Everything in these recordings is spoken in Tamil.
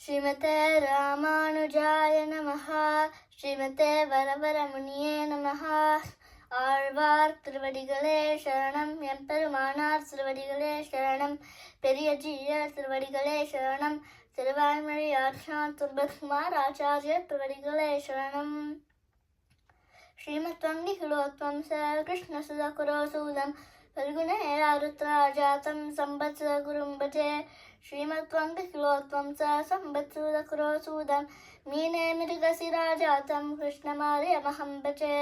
ஸ்ரீமதே ராமானுஜாய நமஹ ஸ்ரீமதே வரவரமுனியே நமஹ ஆழ்வார் திருவடிகளே சரணம் எம்பெருமானார் திருவடிகளே சரணம் பெரிய ஜீயர் திருவடிகளே சரணம் திருவாய்மொழி ஆட்சான் துர்பகுமார் ஆச்சாரிய திருவடிகளே சரணம் श्रीमत्वं निखिलोत्वं स कृष्णसुधकुरोसूदं फल्गुणे आरुद्राजातं संवत्सरगुरुं भजे श्रीमत्वं निखिलोत्वं स संवत्सरकुरोसूदं मीने मृगशिराजातं कृष्णमार्यमहं भजे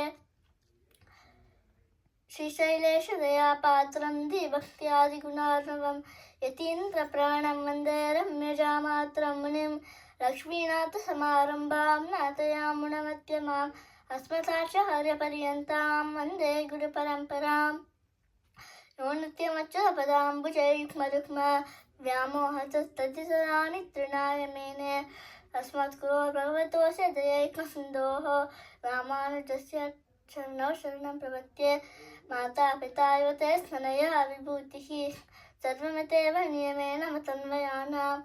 श्रीशैलेशदया पात्रं दिभक्त्यादिगुणार्णवं यतीन्द्रप्राणं वन्दे रम्यजामात्रं मुनिं लक्ष्मीनाथसमारम्भां नाथयामुणमत्यमाम् अस्मदाचार्यपर्यन्तां वन्दे गुरुपरम्पराम् यो नित्यमच्युतपदाम्बुजैक्मरुक्म व्यामोहतस्तदितराणि तृणाय मेने अस्मत्कुरो भगवतोऽस्य दयैकसिन्धोः रामानुजस्य शरणौ शरणं प्रपद्ये माता पिता एव ते स्मनया विभूतिः सर्वमतेव नियमेन मतन्वयानाम्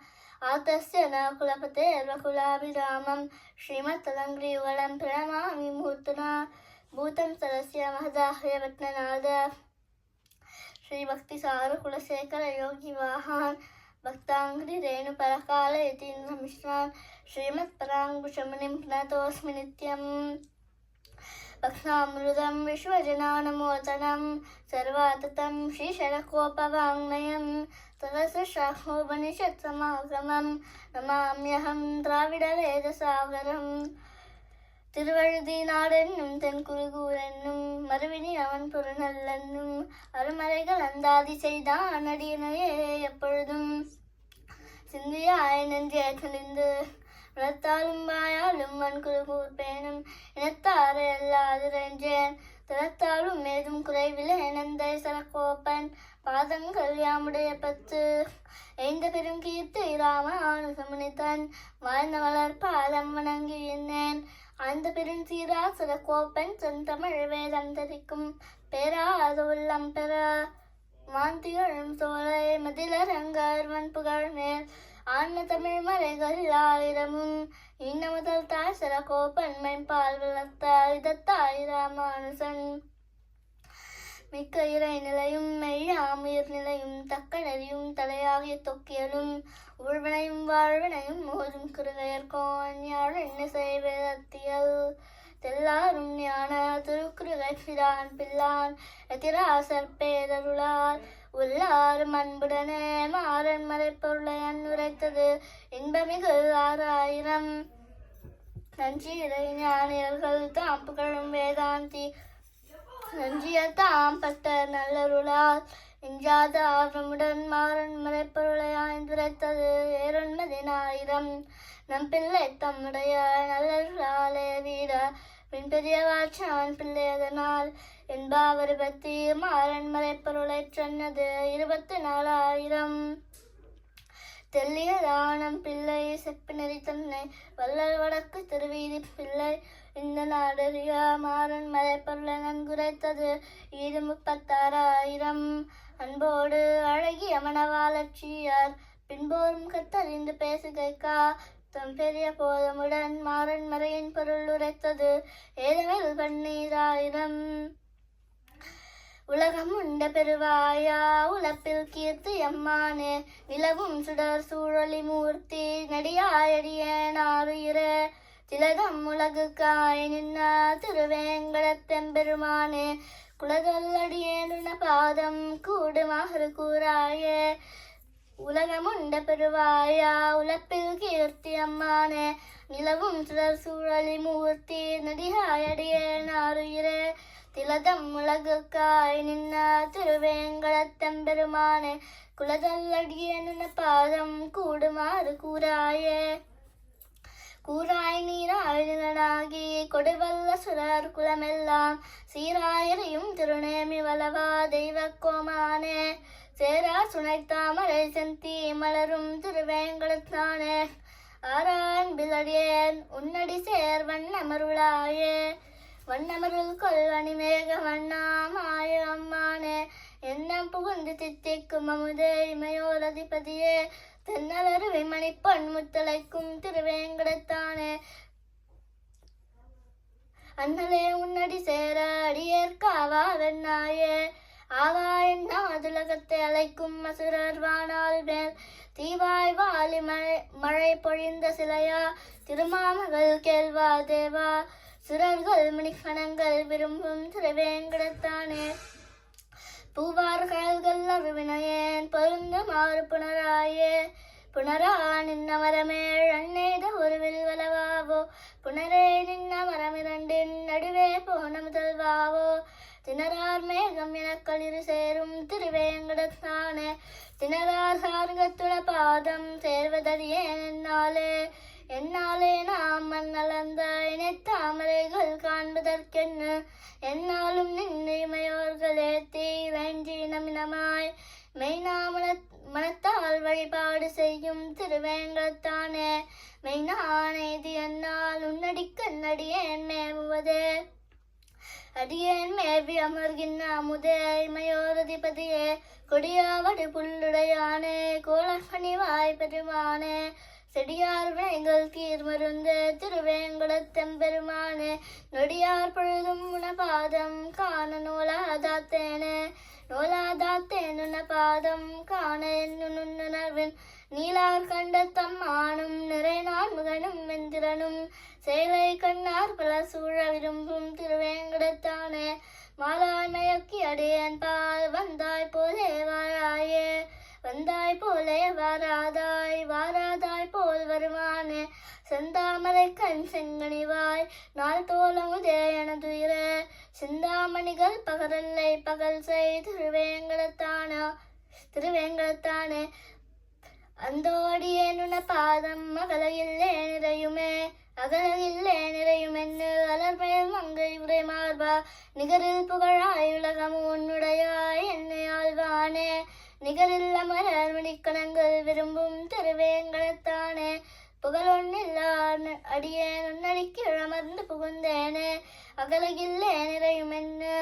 आतस्य न कुलपतेर्वकुलाभिरामं श्रीमत्तदङ्ग्रीवलं प्रणमामि मुहूर्तना भूतं सरस्य महदाह्यवत्ननाद श्रीभक्तिसारकुलशेखरयोगिवाहान् भक्ताङ्घ्रिरेणुपरकाल यतीन्द्रमिश्रान् श्रीमत्पराङ्कुशमुनिं प्रणतोऽस्मि नित्यम् भक्तामृतं विश्वजनानमोचनं सर्वाततं श्रीशरकोपवाङ्मयं सरसशाखोपनिषत्समागमं नमाम्यहं द्राविडवेदसागरम् திருவழுதி நாடென்னும் தென் குருகூரென்னும் மறுவினி அவன் பொருநல்லென்னும் அருமறைகள் அந்தாதி செய்தான் அடியனையே எப்பொழுதும். சிந்தியாய் நெஞ்சே கணிந்து வளர்த்தாலும் வாயாலும் மண் குருகூர் பேணும் இனத்தாறு அல்லாது என்றேன் திறத்தாலும் ஏதும் குறைவிலே நந்தை சரக்கோப்பன் பாதங்கள் யாமுடைய பத்து. ஐந்த பெரும் கீர்த்தி சமணித்தன் வாழ்ந்த வளர்ப்ப பாதம் வணங்கி எண்ணேன் ஆழ்ந்த பெருஞ்சீரா சிறக்கோப்பன் செந்தமிழ் வேதம் தரிக்கும் அது உள்ளம் பெற. மாந்திகளும் சோலை மதிலரங்கர் புகழ் மேல் ஆன தமிழ் மறைகள் ஆயிரமும் இன்ன முதல் தாய் சிறக்கோப்பன் பால் வளர்த்த இதத்தாய் ராமானுசன். மிக்க இறை நிலையும் மெய்யாமுயிர் நிலையும் தக்க நெறியும் தலையாகிய தொக்கியலும் உழ்வினையும் வாழ்வினையும் மோதும் கிருகையர்கோன் யாழ் என்ன செய்வதத்தியல் தெல்லாரும் ஞான திருக்குறுகை பிரான் பிள்ளான் எதிராசர் பேரருளால் உள்ளாரும் அன்புடனே மாறன் மறைப்பொருளை அன்னுரைத்தது. இன்பமிகு ஆறாயிரம். நஞ்சிரை ஞானியர்கள் தாம் புகழும் வேதாந்தி. நஞ்சியத்தாம் பட்ட நல்லருளால் இஞ்சாத ஆர்வமுடன் மாறன் மறைப்பொருளை ஆய்ந்துரைத்தது. ஏறொன்பதினாயிரம் நம் பிள்ளை தம்முடைய நல்லருளாலே வீட பின் பெரிய பிள்ளையதனால் பிள்ளை அதனால் என்பாவர் பத்தி மாறன் மறைப்பொருளை சொன்னது இருபத்தி நாலாயிரம் தெல்லிய தானம் பிள்ளை செப்பினரி தன்னை வள்ளல் வடக்கு திருவீதி பிள்ளை இந்த நாடறிய மாறன் மலைப்பொருளை நன்குரைத்தது இது முப்பத்தாறாயிரம் அன்போடு அழகிய மணவாளச்சியார் பின்போரும் கத்தறிந்து பேசுகைக்கா தம் பெரிய போதமுடன் மாறன் மறையின் பொருள் உரைத்தது. ஏதமில் பன்னீராயிரம். உலகம் உண்ட பெருவாயா உலப்பில் கீர்த்தி அம்மானே. நிலவும் சுடர் சூழலி மூர்த்தி நடியாயடியேனாருயிரே திலகம் உலகுக்காய் நின்ன திருவேங்கடத்தெம்பெருமானே குலகல்லடியேனுன பாதம் கூடுமாக கூறாயே. உலகமுண்ட பெருவாயா உலப்பில் கீர்த்தி அம்மானே நிலவும் சுடர் சூழலி மூர்த்தி நடிகாயடியேனாருயிரே திலதம் உலகுக்காய் நின்ன திருவேங்கடத்தெம்பெருமானே குலதல்லடியேனுன பாதம் கூடுமாறு கூறாயே. கூறாய் நீராய் நிலனாகி கொடுவல்ல சுரர் குலமெல்லாம் சீராயரையும் திருநேமி வளவா தெய்வ கோமானே சேரா சுனைத்தாமரை செந்தி மலரும் திருவேங்கடத்தானே. ஆரான் பிலடியேன் உன்னடி சேர் வண்ணமருளாயே. வண்ணமருள் கொல்வணி மேக வண்ணாமாய அம்மானே. எண்ணம் புகுந்து தித்திக்கும் அமுதே இமையோர் அதிபதியே. தென்னலருவை மணிப்பொன் முத்தலைக்கும் திருவேங்கடத்தானே. அண்ணலே உன்னடி சேர அடியேற்காவா வெண்ணாயே. ஆவா அதுலகத்தை அழைக்கும் அசுரர் வானால் மேல். தீவாய் வாலி மழை மழை பொழிந்த சிலையா? திருமாமகள் கேள்வா தேவா. சுரர்கள் மணிக்கணங்கள் விரும்பும் திருவேங்கடத்தானே. பூவார்கள் அருவினையேன் பொருந்துமாறு புனராயே புனரா நின்ன மரமேழ் அன்னேத ஒருவில் வலவாவோ புனரே நின்ன மரமிரண்டின் நடுவே போன முதல்வாவோ? திணறார் மேகம் எனக்களிரு சேரும் திருவேங்கடத்தானே. திணறார் சார்கத்துண பாதம் சேர்வதறியேன் என்னாலே என்னாலே நாம் மண்ணளந்த இணைத்தாமரைகள் காண்பதற்கென்ன? என்னாலும் நின்னைமையோர்களே தீ வேண்டி நமினமாய் மெய்நாமல மனத்தால் வழிபாடு செய்யும் திருவேங்கத்தானே மெய்நானேதி என்னால் உன்னடி நடியேன் மேவுவதே? அடியேன் மேவி அமர்கின்ற அமுதே இமையோரதிபதியே கொடியாவடு புல்லுடையானே கோலப்பணிவாய் வாய்ப்பெருமானே செடியார் வினைகள் தீர் மருந்து திருவேங்கடத்தெம்பெருமானே நொடியார் பொழுதும் உணபாதம் காண நூலாதாத்தேனே நூலாதாத்தேன் உணபாதம் காண என்னுணர்வின் நீலார் கண்ட தம் ஆணும் நிறை நான்முகனும் வெந்திரனும். செயலை கண்ணார் பல சூழ விரும்பும் திருவேங்கடத்தானே. மாலாய் மயக்கி அடியேன் பால் வந்தாய் போலே வாராயே. வந்தாய் போலே வாராதாய் வாராதாய் போல் வருவானே செந்தாமரை கண் செங்கனிவாய் நாள் தோலமுதே எனதுயிர. சிந்தாமணிகள் பகரல்லை பகல் செய் திருவேங்கடத்தானா திருவேங்கடத்தானே. அந்தோடியேனுன பாதம் அகலையில்லே நிறையுமே. அகலையில்லே நிறையுமென்னு அலர்மேல் மங்கை உரை மார்பா. நிகரில் புகழாய் உலகம் உன்னுடையாய் என்னை ஆழ்வானே நிகரில் அமரர் மணிக்கணங்கள் விரும்பும் திருவேங்கடத்தானே புகழொன்னில்லா அடியேன் உன்னடிக்கு அமர்ந்து புகுந்தேனே. அகலகில்லே நிறையுமென்னு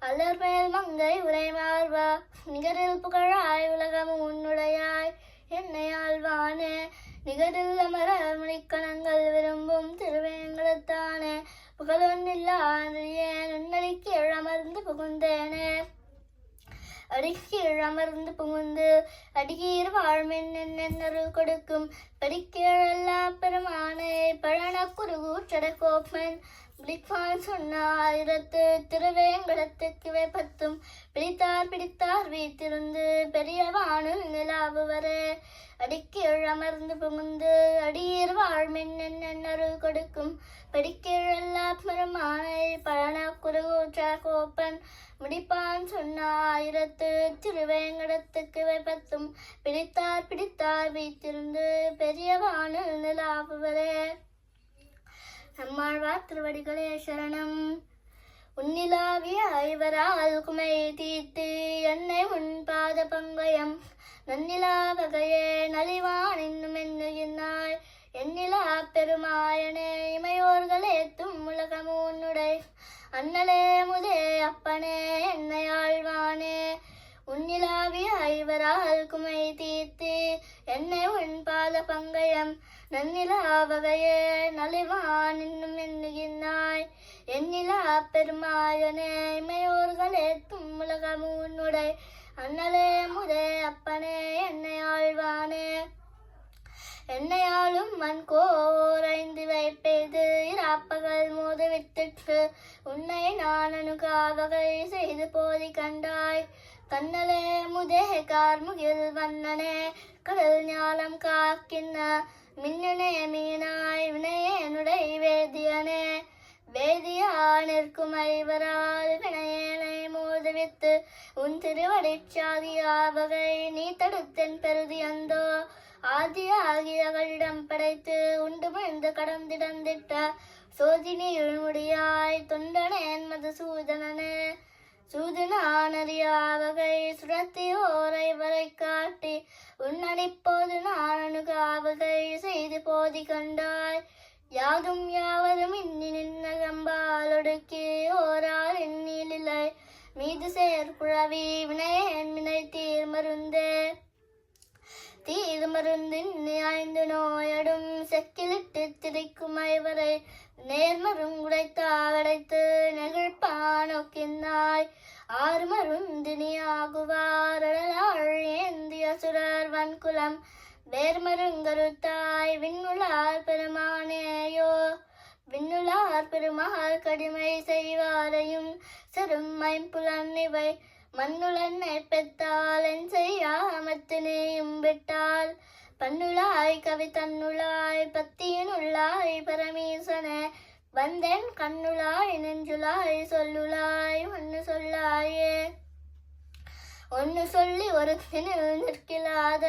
அலர்மேல் மங்கை உரை மார்பா. நிகரில் புகழாய் உலகம் உன்னுடையாய். என்னை ஆழ்வானே நிகரில் அமர மணிக்கணங்கள் விரும்பும் திருவேங்கடத்தானே. புகழொன்னில்லாதியேன் உன்னடிக்கு அமர்ந்து புகுந்தேனே. அடிக்கீழ் அமர்ந்து புகுந்து அடிகீர் வாழ்மென் என்னருள் கொடுக்கும். படிக்கீழல்லா பெருமானே பழன குருகூற்றட கோப்பன். பிடிப்பான் சொன்ன ஆயிரத்து திருவேங்கடத்துக்கு பத்தும் பிடித்தார் பிடித்தார் வீத்திருந்து பெரியவானுள் நிலாவுவரே. அடிக்கீழ் அமர்ந்து புகுந்து அடியீர் வாழ்மென் என்னருள் கொடுக்கும். படிக்கீழல்லா பெருமானை பழன குருகூற்ற கோப்பன் முடிப்பான் சொன்ன ஆயிரத்து திருவேங்கடத்துக்கு வைப்பத்தும் பிடித்தார் பிடித்தார் வைத்திருந்து பெரியவானில் நிலாவுவரே. நம்மாழ்வார் திருவடிகளே சரணம். உன்னிலாவிய ஐவரால் குமை தீர்த்து என்னை உன் பாத பங்கயம். நன்னிலா வகையே நலிவான் இன்னும் என்னுகின்றாய் என்னிலா பெருமாயனே இமையோர்களே தும் உலகமுன்னுடை அண்ணலே முதே அப்பனே என்னை ஆழ்வானே. உன்னிலாவிய ஐவரால் குமை தீர்த்து என்னை உன் பாத பங்கயம். நன்னிலாவகையே நலிவான் இன்னும் எண்ணுகின்றாய் எண்ணிலா பெருமாயனே இமையோர்களே தும் உலகமுன்னுடை அண்ணலே முதே அப்பனே என்னை ஆழ்வானே. என்னையாலும் மண் கோரைந்து வைப்பெய்து இராப்பகல் மோது விட்டுட்டு உன்னை நான் அணுகாவகை செய்து போதி கண்டாய். கண்ணலே முதே கார்முகில் வண்ணனே கடல் ஞானம் காக்கின்ன. மின்னணைய மீனாய் வினையேனுடை வேதியனே வேதியா நிற்கும் ஐவரால் வினையனை மோதுவித்து உன் திருவடிச்சாதியா வகை நீ தடுத்தென் பெருதி அந்தோ ஆதியாகி அவளிடம் படைத்து உண்டு மிழ்ந்து கடந்திடந்திட்ட சோதினி முடியாய் தொண்டனேன் மதுசூதனனே. சூதனனே சூதனானறியா சுரத்தி ஓரை வரை காட்டி உன்னடிப்போது நான் அணுகாவகை செய்து போதி கண்டாய். யாதும் யாவரும் இன்னி நின்ன கம்பாலொடுக்கி ஓரால் எண்ணிலிலை. மீது சேர்குழவி வினையேன் வினை தீர் மருந்தே தீது மருந்தின் ஐந்து நோயடும் செக்கிலிட்டு திரிக்கும் ஐவரை நேர்மரும் உடைத்தா அடைத்து நெகிழ்ப்பா நோக்கினாய் ஆறு மருந்தினியாகுவார் அழலாள் ஏந்திய சுரர் வன்குலம். வேர்மருங்கருத்தாய் விண்ணுளார் பெருமானேயோ. விண்ணுளார் பெருமாள் கடிமை செய்வாரையும் செரும் ஐம்புலன் இவை. மண்ணுளன்னை பெற்றால் என் செய்யாமத்தினேயும் விட்டால் பண்ணுளாய் கவி தன்னுளாய் பத்தியினுள்ளாய் பரமீசனே. வந்தேன் கண்ணுளாய் நெஞ்சுளாய் சொல்லுளாய் ஒன்னு சொல்லாயே. ஒன்னு சொல்லி ஒரு திணில் நிற்கிலாத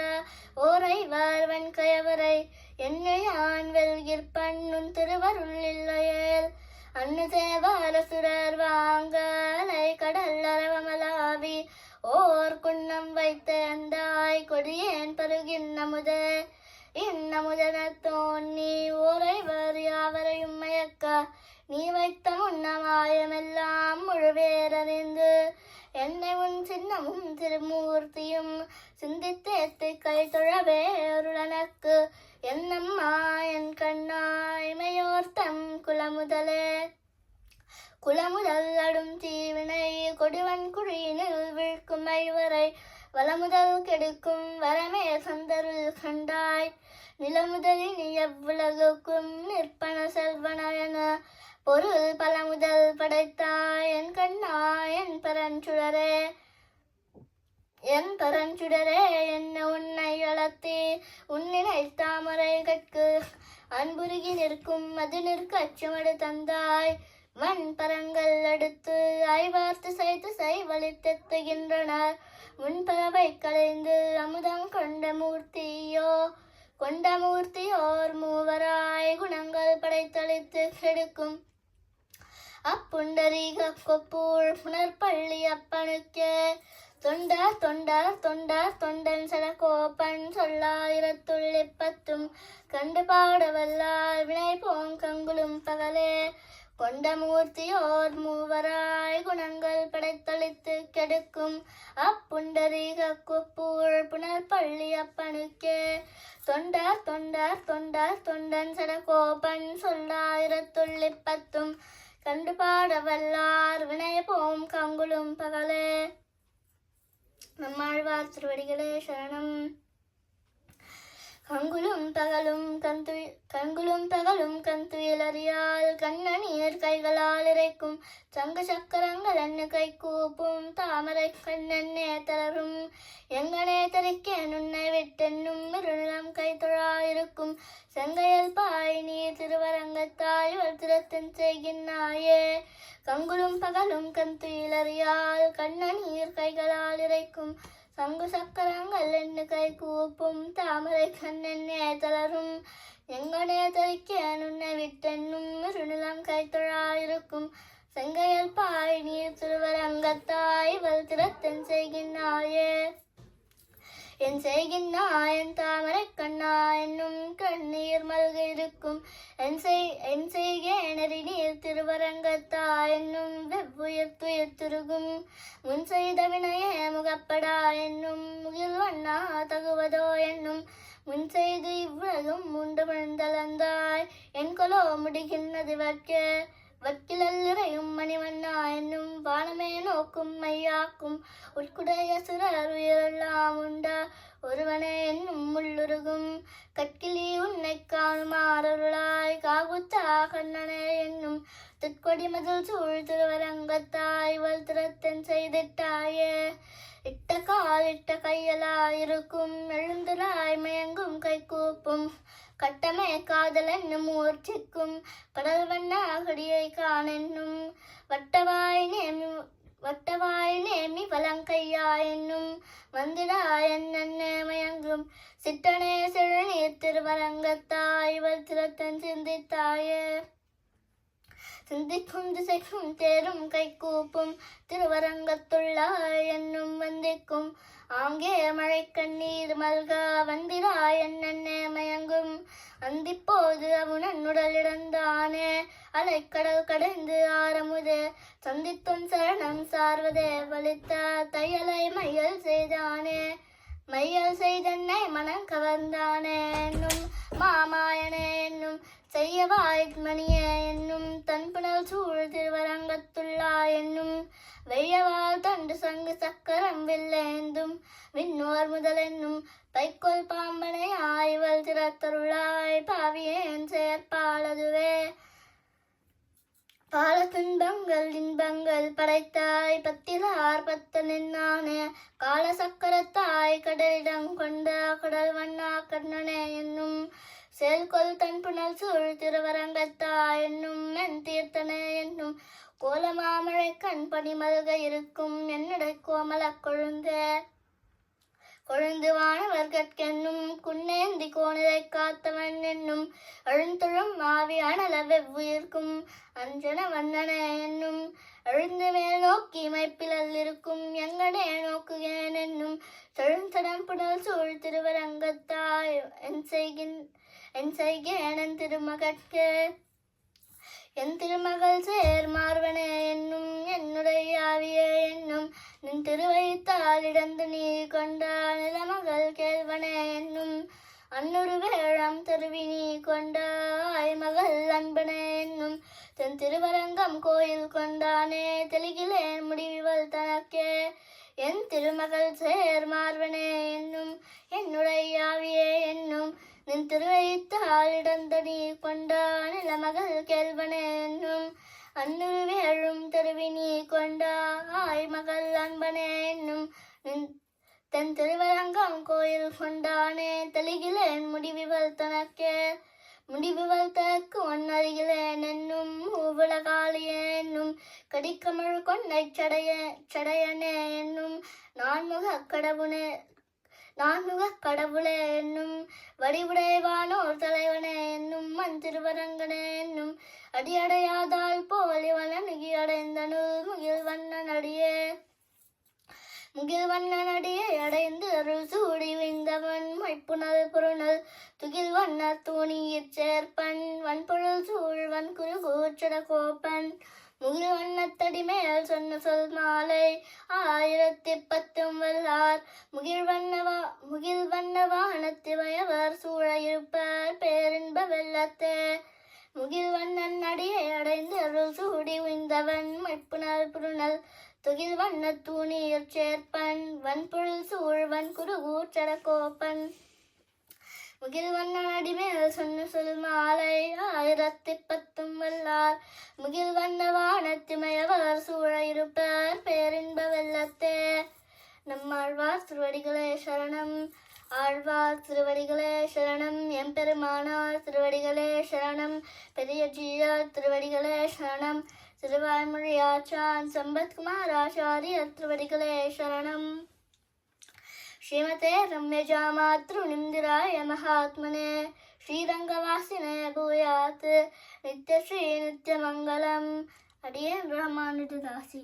ஓரை வார்வன் கயவரை. என்னை ஆண் வெல்கிற் பண்ணும் திருவருள் இல்லையேல். அன்னு சேவாரசுரர் வாங்கலை கடல் அரவமலாவி ஓர் குன்னம் வைத்தேந்தாய் கொடியேன் பருகின் நமுதே இன்னமுதன தோன்னி ஓரைவர் யாவரையும் மயக்க. நீ வைத்த முன்னமாயமெல்லாம் முழுவேரறிந்து என்னை உன் சின்னமும் திருமூர்த்தியும் சிந்தித்தேத்து கை தொழவே அருளனக்கு என்னம்மா என் கண்ணாய்மையோர்த்தம் குலமுதலே குலமுதல் அடும் தீவினை கொடுவன் குழியினில் விழ்க்கும் ஐவரை வளமுதல் கெடுக்கும் வரமே சந்தருள் கண்டாய். நிலமுதலின் எவ்வுலகுக்கும் நிற்பன செல்வனயன பொருள் பல முதல் படைத்தாய். என் கண்ணா என் பரஞ்சுழரே என் பரஞ்சுடரே என்ன உன்னை வளர்த்தி? உன்னினை தாமரை கற்கு அன்புருகி நிற்கும் அது நிற்க அச்சமடு தந்தாய். மண் பரங்கள் அடுத்து ஐவார்த்து செய்து செய்வழித்தெத்துகின்றனர் முன்பறவை கலைந்து அமுதம் கொண்ட மூர்த்தியோ கொண்ட மூர்த்தியோர் மூவராய் குணங்கள் படைத்தளித்து கெடுக்கும். அப்புண்டரீக கொப்பூழ் புனர்பள்ளி அப்பனுக்கே தொண்டார் தொண்டார் தொண்டார் தொண்டன் சடகோப்பன் சொல்லாயிரத்துள் எப்பத்தும் கண்டு பாடவல்லார் வினை போங்கங்குளும் பகலே. கொண்ட மூர்த்தியோர் மூவராய் குணங்கள் படைத்தளித்து கெடுக்கும் அப்புண்டரீக குப்பூழ் புனர் பள்ளி அப்பனுக்கே. தொண்டார் தொண்டார் தொண்டார் தொண்டன் சடகோபன் சொல்லாயிரத்துள் இப்பத்தும் கண்டு பாடவல்லார் வினய போம் கங்குளும் பகலே. நம்மாழ்வார் திருவடிகளே சரணம் கங்குலும் பகலும் கந்து கங்குலும் பகலும் கந்துயிலறியால் கண்ணநீர் கைகளால் இறைக்கும். சங்கு சக்கரங்கள் என்ன கை கூப்பும் தாமரை கண்ணன்னே தளரும். எங்கனே தரிக்கே நுண்ணை விட்டென்னும் இருநிலம் கை தொழா இருக்கும் செங்கையல் பாய் நீ திருவரங்கத்தாய் வல்திரத்தன் செய்கின்றாயே கங்குலும் பகலும் கந்துயிலறியால் கண்ணநீர் கைகளால் இறைக்கும். சங்கு சக்கரங்கள் என்ன கை கூப்பும் தாமரை கண்ணென்னே தளரும். எங்கனே தரிக்கேன் உன்னை விட்டென்னும் இருநிலம் கைத்தொழாயிருக்கும் செங்கையல் பாய் நீர் திருவரங்கத்தாய் வல்திரத்தன் செய்கின்றாயே. என் செய்கின்னாய் என் தாமரை கண்ணா என்னும் கண்ணீர் மல்க இருக்கும் என் செய் என் செய்கேணரி நீர் திருவரங்கத்தா என்னும் வெவ்வுயிர் துயிர் திருகும். முன் செய்த வினையே முகப்படா என்னும் முகில் வண்ணா தகுவதோ என்னும் முன் செய்து இவ்வுலகும் உண்டு விழுந்தளந்தாய் என் கொலோ முடிகின்றது வர்க்கே. வக்கிலல்லிறையும் மணிவண்ணா என்னும் வானமே நோக்கும் மையாக்கும் உட்குடைய சுரர் உயிரெல்லாம் உண்டா? ஒருவனே என்னும் உள்ளுருகும் கற்கிலி உன்னை காணுமாறருளாய் காகுத்தா கண்ணனே என்னும் திட்கொடி மதில் சூழ் திருவரங்கத்தாய் வல் திறத்தன் செய்திட்டாயே. இட்ட கால் இட்ட கட்டமே காதல் என்னும் மூர்ச்சிக்கும் கடல் வண்ண அகடியை காணென்னும். வட்டவாய் நேமி வட்டவாய் நேமி வலங்கையா என்னும் வந்திடா என்னென்ன மயங்கும் சிட்டனே சிறுநீர் திருவரங்கத்தாய் வல் திறத்தன் சிந்தித்தாயே. சிந்திக்கும் திசைக்கும் தேரும் கைகூப்பும். திருவரங்கத்துள்ளாய் என்னும் வந்திக்கும். ஆங்கே மழை கண்ணீர் மல்கா வந்திராய் என்னென்ன மயங்கும் அந்திப்போது அவனன் உடலிடந்தானே அலைக்கடல் கடைந்து ஆரமுதே. சந்தித்தும் சரணம் சார்வதே வலித்த தையலை மையல் செய்தானே. மையல் செய்தன்னை மனம் கவர்ந்தானே என்னும் மாமாயனே என்னும் செய்யவாய்மணியே என்னும் சூழ் திருவரங்கத்துள்ளா என்னும் வெய்யவாள் தண்டு சங்கு சக்கரம் வில்லேந்தும் விண்ணோர் முதலென்னும் பைக்கோல் பாம்பனை ஆய்வல் திறத்தருளாய் பாவியேன் செயற்பாலதுவே பால துன்பங்கள் இன்பங்கள் படைத்தாய் பத்திரார் பத்த கால சக்கரத்தாய் கடலிடம் கொண்ட கடல் வண்ணா கண்ணனே என்னும் செயல்கொள் தன்புணல் சூழ் திருவரங்கத்தா என்னும் என் தீர்த்தன என்னும் கோலமாமழை கண் பணி மல்க இருக்கும் என்னடை கோமல கொழுந்த. கொழுந்து வானவர் கற்கென்னும் குன்னேந்தி கோணிலை காத்தவன் என்னும் அழுந்தொழும் ஆவி அனல வெவ்வுயிர்க்கும் அஞ்சன வண்ணனே என்னும் எழுந்து மேல் நோக்கி மைப்பிலல் இருக்கும் எங்கனே நோக்குகேன் என்னும் செழுந்தடம் புனல் சூழ் திருவரங்கத்தாய் என் செய்கின் என் செய்கேன் திருமகற்கு என் திருமகள் சேர் மார்வனே என்னும் என்னுடைய ஆவியே என்னும் நின் திருவைத்தால் இடந்து நீ கொண்ட நிலமகள் கேள்வனே என்னும் அன்னொரு வேழம் தருவி நீ கொண்ட மகள் அன்பனே என்னும் தன் திருவரங்கம் கோயில் கொண்டானே தெளிகிலேன் முடிவுகள் தனக்கே. என் திருமகள் சேர்மார்வனே என்னும் என்னுடைய ஆவியே என்னும் நின் திருவைத்து ஆளிடந்தடி கொண்டான் இளமகள் கேள்வனேன்னும் அன்னுருவி அழும் தெருவினி வேழும் கொண்ட ஆய் மகள் அன்பனே என்னும் நின் தன் திருவரங்கம் கோயில் கொண்டானே தெளிகிலேன் முடிவிவல் தனக்கே முடிவுகள் தனக்கு ஒன்னறிகிலேன் என்னும் மூவுலகாளியே என்னும் கடிக்கமிழ் கொண்டை சடைய சடையனே என்னும் நான்முக கடவுனே நான்முக கடவுளே என்னும் வடிவுடைவானோர் தலைவனே என்னும் மண் என்னும் அடியடையாதால் போல் இவன் அணுகி அடைந்தனுள் முகில் வண்ணன் அடியே முகில் வண்ணன் அடியை அடைந்து அருள் சூடி விந்தவன் மைப்புணல் புறநல் துகில் வண்ண தூணியிற் சேர்ப்பன் வன்பொருள் சூழ்வன் குறுகூச்சட கோப்பன். முகில் வண்ணத்தடி மேல் சொன்ன சொல் மாலை. ஆயிரத்தி பத்தும் வல்லார் முகில் வண்ணவா முகில் வண்ண வயவர் சூழ இருப்பர் பேரின்ப வெள்ளத்தே. முகில் வண்ணன் அடியை அடைந்து அருள் சூடி உய்ந்தவன் மைப்புணல் புருணல். துகில் வண்ண தூணியர் சேர்ப்பன் வன்பொருள் சூழ்வன் வன்குரு கூச்சட கோப்பன் முகில் வண்ணன் அடிமேல் சொன்ன சொல் மாலை ஆயிரத்தி பத்தும் வல்லார். முகில் வண்ண வானத்திமயவர் சூழ இருப்பார் பேரின்ப வெள்ளத்தே. நம்மாழ்வார் திருவடிகளே சரணம். ஆழ்வார் திருவடிகளே சரணம். எம்பெருமானார் திருவடிகளே சரணம். பெரிய ஜீயர் திருவடிகளே சரணம். திருவாய்மொழி ஆச்சான் சம்பத்குமார் ஆச்சாரியர் திருவடிகளே சரணம். ಶ್ರೀಮತೆ ರಮ್ಯಜಾಮಾತೃ ನಿಮ್ದಿರಾಯ ಮಹಾತ್ಮನೆ ಶ್ರೀರಂಗವಾಸಿನೇ ಭೂಯಾತ್ ನಿತ್ಯಶ್ರೀ ನಿತ್ಯಮಂಗಲಂ ಅಡಿಯ ಬ್ರಹ್ಮಾನುಜದಾಸಿ